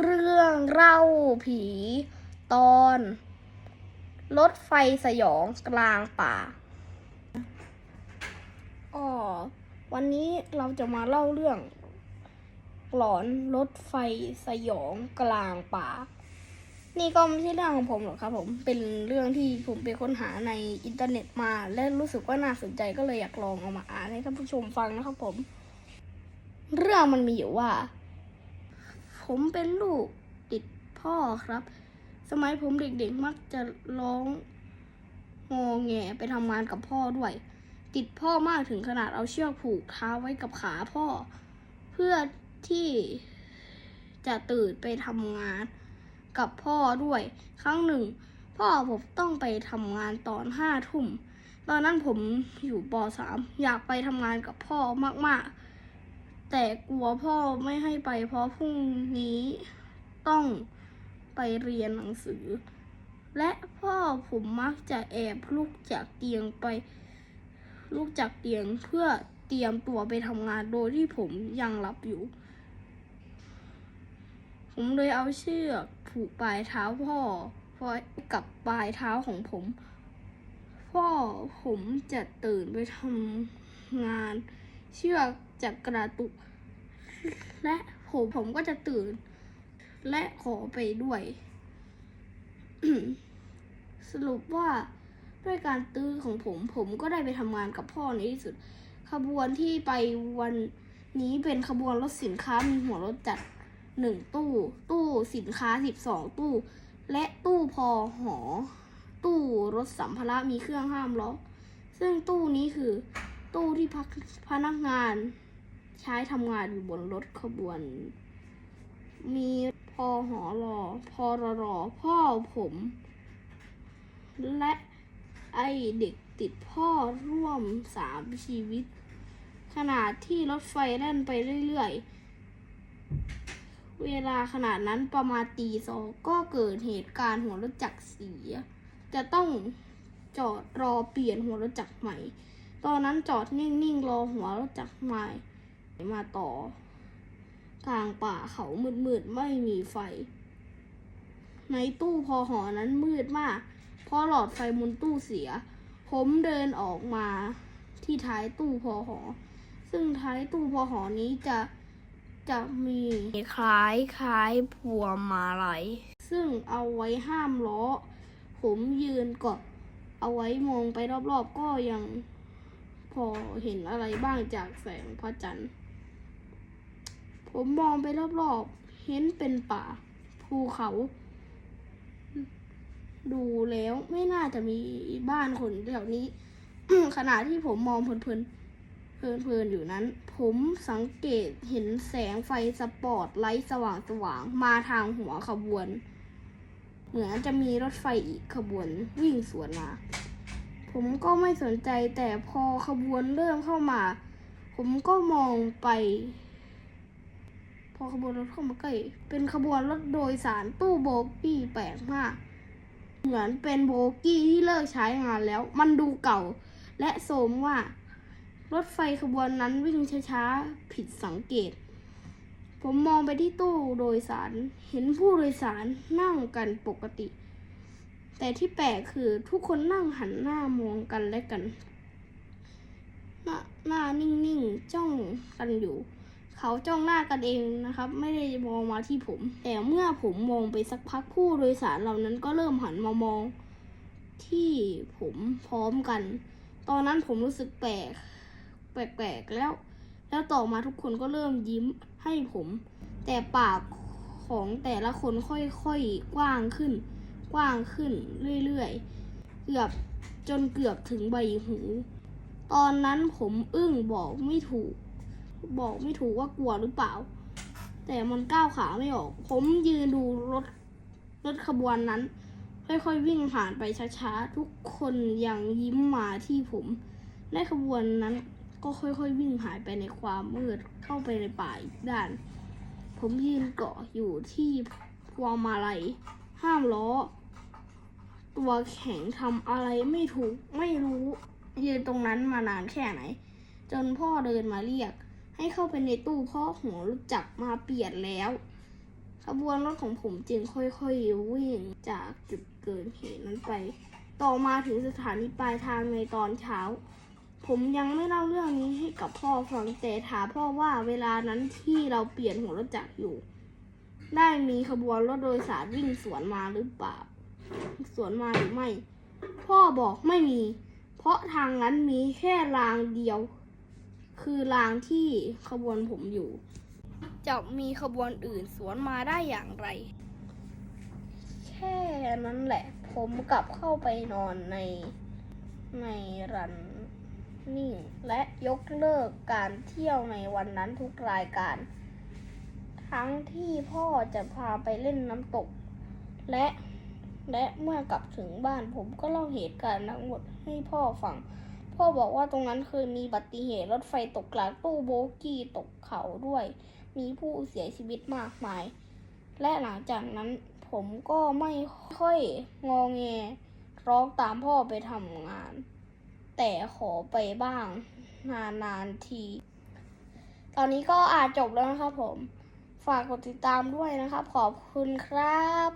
เรื่องเล่าผี ตอน รถไฟสยองกลางป่าอ๋อวันนี้เราจะมาเล่าเรื่อง หลอนรถไฟสยองกลางป่า นี่ก็ไม่ใช่เรื่องของผมหรอกครับ ผมเป็นเรื่องที่ผมไปค้นหาในอินเทอร์เน็ตมา และรู้สึกว่าน่าสนใจก็เลยอยากลองเอามาอ่านให้ท่านผู้ชมฟังนะครับผม เรื่องมันมีอยู่ว่า ผมเป็นลูกติดพ่อครับ สมัยผมเด็กๆมักจะร้องงอแงไปทำงานกับพ่อด้วย ติดพ่อมากถึงขนาดเอาเชือกผูกเท้าไว้กับขาพ่อ เพื่อที่จะตื่นไปทำงานกับพ่อด้วย ครั้งหนึ่ง พ่อผมต้องไปทำงานตอนห้าทุ่ม ตอนนั้นผมอยู่ปสามอยากไปทำงานกับพ่อมากๆ แต่กลัวพ่อไม่ให้ไปเพราะพรุ่งนี้ต้องไปเรียนหนังสือ และพ่อผมมักจะแอบลุกจากเตียงไป ลุกจากเตียงเพื่อเตรียมตัวไปทำงานโดยที่ผมยังหลับอยู่ ผมเลยเอาเชือกผูกปลายเท้าพ่อไว้กับปลายเท้าของผม พ่อผมจะตื่นไปทำงาน เชือกจะกระตุก และผมผมก็จะตื่น และขอไปด้วย สรุปว่าด้วยการตื้อของผม ผมก็ได้ไปทำงานกับพ่อในที่สุด ขบวนที่ไปวันนี้เป็นขบวนรถสินค้ามีหัวรถจัดหนึ่งตู้ ตู้สินค้าสิบสองตู้ และตู้พอหอ ตู้รถสัมภาระมีเครื่องห้ามล้อซึ่งตู้นี้คือตู้ที่พักพนักงาน ใช้ทำงานอยู่บนรถขบวน มีพอหอรอพอรอรอพ่อผม และไอเด็กติดพ่อร่วมสามชีวิตขณะที่รถไฟแล่นไปเรื่อยๆ เวลาขนาดนั้นประมาณตีสองก็เกิดเหตุการณ์หัวรถจักรเสีย จะต้องจอดรอเปลี่ยนหัวรถจักรใหม่ ตอนนั้นจอดนิ่งๆ รอหัวรถจักรใหม่ มาต่อ กลางป่าเขามืดๆไม่มีไฟ ในตู้พอหอนั้นมืดมาก เพราะหลอดไฟบนตู้เสีย ผมเดินออกมาที่ท้ายตู้พอหอ ซึ่งท้ายตู้พอหอนี้จะจะมีคล้ายคล้ายพวงมาลัยซึ่งเอาไว้ห้ามล้อ ผมยืนกาะเอาไว้มองไปรอบๆก็ยังพอเห็นอะไรบ้างจากแสงพระจันทร์ ผมมองไปรอบๆ เห็นเป็นป่า ภูเขา ดูแล้วไม่น่าจะมีบ้านคนแถวนี้ ขณะที่ผมมองเพลินๆเพลินๆอยู่นั้น ผมสังเกตเห็นแสงไฟสปอร์ตไลท์สว่างๆ มาทางหัวขบวน เหมือนจะมีรถไฟอีกขบวนวิ่งสวนมาผมก็ไม่สนใจแต่พอขบวนเริ่มเข้ามา ผมก็มองไป อขบวนรถเข้ามาใกล้เป็นขบวนรถโดยสารตู้โบกี้แปลกมาก เหมือนเป็นโบกี้ที่เลิกใช้งานแล้ว มันดูเก่า และโสมว่า รถไฟขบวนนั้นวิ่งช้าๆผิดสังเกต ผมมองไปที่ตู้โดยสาร เห็นผู้โดยสารนั่งกันปกติ แต่ที่แปลกคือทุกคนนั่งหันหน้ามองกันและกันหน้าหน้านิ่งๆจ้องกันอยู่ เขาจ้องหน้ากันเองนะครับ ไม่ได้มองมาที่ผม แต่เมื่อผมมองไปสักพักผู้โดยสารเหล่านั้นก็เริ่มหันมามอง ที่ผมพร้อมกัน ตอนนั้นผมรู้สึกแปลก แปลกๆแล้ว แล้วต่อมาทุกคนก็เริ่มยิ้มให้ผม แต่ปากของแต่ละคนค่อยๆกว้างขึ้น กว้างขึ้นเรื่อยๆ เกือบจนเกือบถึงใบหู ตอนนั้นผมอึ้งบอกไม่ถูก บอกไม่ถูกว่ากลัวหรือเปล่า แต่มันก้าวขาไม่ออก ผมยืนดูรถรถขบวนนั้น ค่อยๆวิ่งผ่านไปช้าๆ ทุกคนยังยิ้มมาที่ผมและขบวนนั้นก็ค่อยๆวิ่งหายไปในความมืดเข้าไปในป่าอีกด้าน ผมยืนเกาะอยู่ที่พวงมาลัยห้ามล้อ ตัวแข็งทำอะไรไม่ถูกไม่รู้ยืนตรงนั้นมานานแค่ไหน จนพ่อเดินมาเรียก ให้เข้าไปในตู้เพ่อหัวรู้จักรมาเปลี่ยนแล้ว ขบวนรถของผมจึงค่อยๆวิ่งจากจุดเกิดเหตุนั้นไป ต่อมาถึงสถานีปลายทางในตอนเช้า ผมยังไม่เล่าเรื่องนี้ให้กับพ่อฟังแต่ถามพ่อว่าเวลานั้นที่เราเปลี่ยนหัวรถจักรอยู่ ได้มีขบวนรถโดยสารวิ่งสวนมาหรือเปล่า สวนมาหรือไม่ พ่อบอกไม่มี เพราะทางนั้นมีแค่รางเดียว คือรางที่ขบวนผมอยู่ จะมีขบวนอื่นสวนมาได้อย่างไร แค่นั้นแหละ ผมกลับเข้าไปนอนในในรันนิ่ง และยกเลิกการเที่ยวในวันนั้นทุกรายการ ทั้งที่พ่อจะพาไปเล่นน้ำตก และและเมื่อกลับถึงบ้านผมก็เล่าเหตุการณ์ทั้งหมดให้พ่อฟัง พ่อบอกว่าตรงนั้นเคยมีอุบัติเหตุรถไฟตกกลางตู้โบกี้ตกเขาด้วย มีผู้เสียชีวิตมากมาย และหลังจากนั้นผมก็ไม่ค่อยงอแงร้องตามพ่อไปทำงาน แต่ขอไปบ้างนานๆที ตอนนี้ก็อาจจบแล้วนะครับผม ฝากกดติดตามด้วยนะครับ ขอบคุณครับ